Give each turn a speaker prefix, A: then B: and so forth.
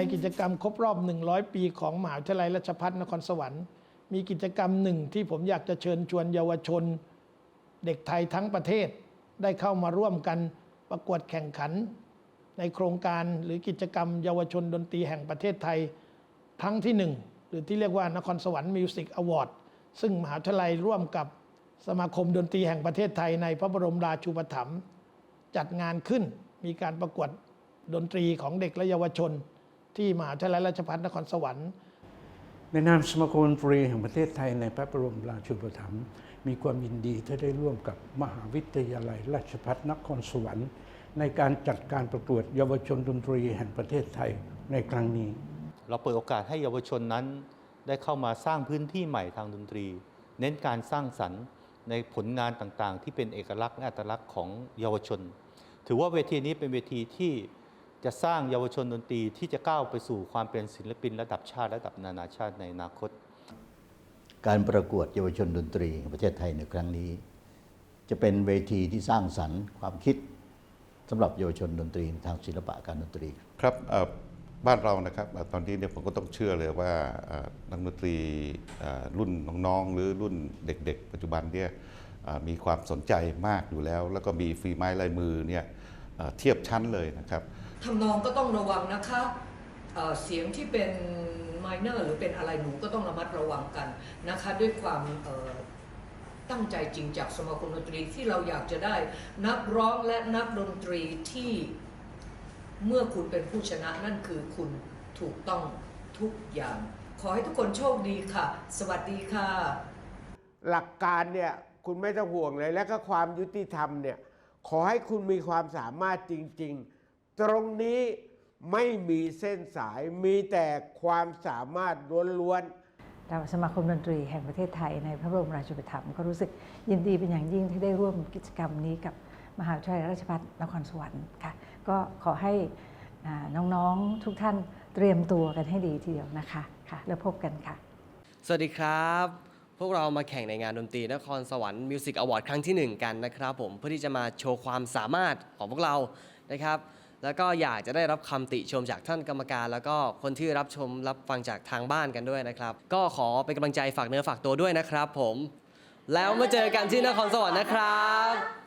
A: ในกิจกรรมครบรอบ 100 ปีของมหาวิทยาลัยราชภัฏนครสวรรค์ มีกิจกรรมหนึ่งที่ผมอยากจะเชิญชวนเยาวชน เด็กไทยทั้งประเทศ ได้เข้ามาร่วมกันประกวดแข่งขัน ในโครงการหรือกิจกรรม เยาวชนดนตรีแห่งประเทศไทยครั้งที่หนึ่งหรือที่เรียกว่านครสวรรค์มิวสิกอวอร์ดซึ่งมหาวิทยาลัยร่วมกับสมาคมดนตรีแห่งประเทศไทยในพระบรมราชูปถัมภ์จัดงานขึ้นมีการประกวดดนตรีของเด็กและเยาวชน ที่มหาวิทยาลัยราชภัฏนครสวรรค์
B: ในนามสมาคมดนตรีแห่งประเทศไทยในพระบรมราชูปถัมภ์มีความยินดีที่ได้ร่วมกับมหาวิทยาลัยราชภัฏนครสวรรค์ ในการจัดการประกวดเยาวชนดนตรีแห่งประเทศไทยในครั้งนี้
C: เราเปิดโอกาสให้เยาวชนนั้น ได้เข้ามาสร้างพื้นที่ใหม่ทางดนตรี เน้นการสร้างสรรค์ในผลงานต่างๆ ที่เป็นเอกลักษณ์และอัตลักษณ์ของเยาวชน ถือว่าเวทีนี้เป็นเวทีที่ จะสร้างเยาวชนดนตรีที่จะก้าวไปสู่ความเป็นศิลปินระดับชาติระดับนานาชาติในอนาคต
D: การประกวดเยาวชนดนตรีแห่งประเทศไทยในครั้งนี้ จะเป็นเวทีที่สร้างสรรค์ความคิดสำหรับเยาวชนดนตรีทางศิลปะการดนตรี
E: ครับเอ่อบ้านเรานะครับเอ่อตอนนี้เนี่ยผมก็ต้องเชื่อเลยว่าเอ่อนักดนตรีเอ่อรุ่นน้องๆ หรือรุ่นเด็ก ๆ ปัจจุบันเนี่ยเอ่อมีความสนใจมากอยู่แล้ว แล้วก็มีฝีไม้ลายมือเนี่ยเอ่อเทียบชั้นเลยนะครับ
F: ทำนองก็ต้องระวังนะคะเเสียงที่เป็นไมเนอร์หรือเป็นอะไรหนูก็ต้องระมัดระวังกันนะคะ ด้วยความตั้งใจจริงจากสมาคมดนตรีที่เราอยากจะได้นักร้องและนักดนตรีที่เมื่อคุณเป็นผู้ชนะนั่นคือคุณถูกต้องทุกอย่าง ขอให้ทุกคนโชคดีค่ะ สวัสดีค่ะ
G: หลักการเนี่ยคุณไม่ต้องห่วงเลยและก็ความยุติธรรมเนี่ยขอให้คุณมีความสามารถจริง ๆ ตรงนี้ไม่มีเส้นสายมีแต่ความสามารถล้วนๆ
H: เราสมาคมดนตรีแห่งประเทศไทยในพระบรมราชูปถัมภ์ก็รู้สึกยินดีเป็นอย่างยิ่งที่ได้ร่วมกิจกรรมนี้กับมหาวิทยาลัยราชภัฏนครสวรรค์ค่ะ ก็ขอให้อ่าน้องๆทุกท่านเตรียมตัวกันให้ดีทีเดียวนะคะค่ะ แล้วพบกันค่ะ
I: สวัสดีครับ พวกเรามาแข่งในงานดนตรีนครสวรรค์มิวสิกอวอร์ดครั้งที่ 1 กันนะครับผมเพื่อที่จะมาโชว์ความสามารถของพวกเรานะครับ แล้วก็อยากจะได้รับคำติชมจากท่านกรรมการ แล้วก็คนที่รับชมรับฟังจากทางบ้านกันด้วยนะครับ ก็ขอเป็นกำลังใจฝากเนื้อฝากตัวด้วยนะครับ ผม แล้วมาเจอกันที่นครสวรรค์นะครับ